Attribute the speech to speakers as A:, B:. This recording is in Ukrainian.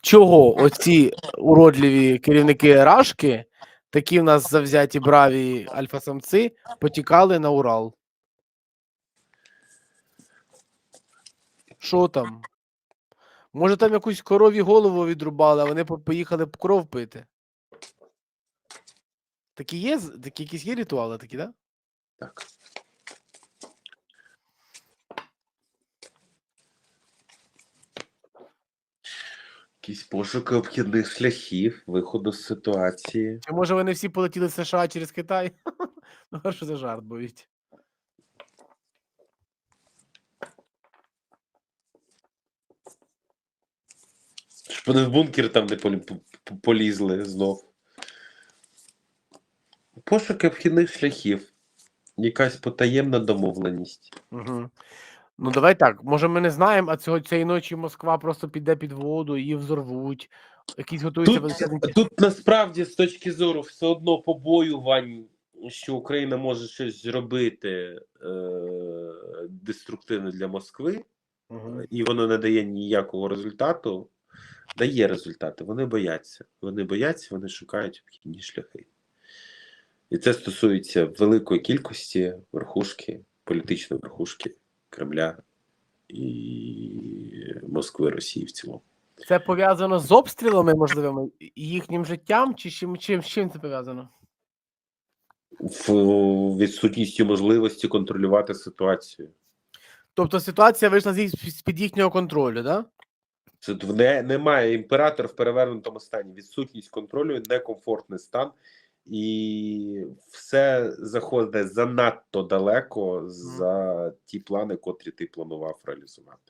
A: чого оці уродливі керівники Рашки, такі в нас завзяті браві альфа-самці, потікали на Урал? Що там? Може, там якусь корові голову відрубали, а вони поїхали кров пити? Такі є, такі якісь є ритуали такі, да?
B: Так. Якісь пошуки обхідних шляхів, виходу з ситуації.
A: Чи може вони всі полетіли з США через Китай? Ну, що за жарт боїть?
B: Щоб вони в бункер там не полі- полізли знов. Пошуки обхідних шляхів. Якась потаємна домовленість.
A: Угу. Ну, давай так. Може, ми не знаємо, а цього цієї ночі Москва просто піде під воду, її взорвуть. Якісь готуються
B: Тут,
A: величезні.
B: тут насправді з точки зору все одно побоювань, що Україна може щось зробити е, деструктивне для Москви,
A: Мгм.
B: і воно не дає ніякого результату. Дає результати. Вони бояться. Вони бояться, вони шукають обхідні шляхи. І це стосується великої кількості верхушки, політичної верхушки Кремля і Москви, Росії в цілому.
A: Це пов'язано з обстрілами можливими їхнім життям, чи з чим, чим, чим це пов'язано?
B: В відсутністю можливості контролювати ситуацію.
A: Тобто ситуація вийшла з з-під їхнього контролю, да?
B: Це не, немає імператор в перевернутому стані. Відсутність контролю, некомфортний стан, і все заходить занадто далеко за ті плани, котрі ти планував реалізувати.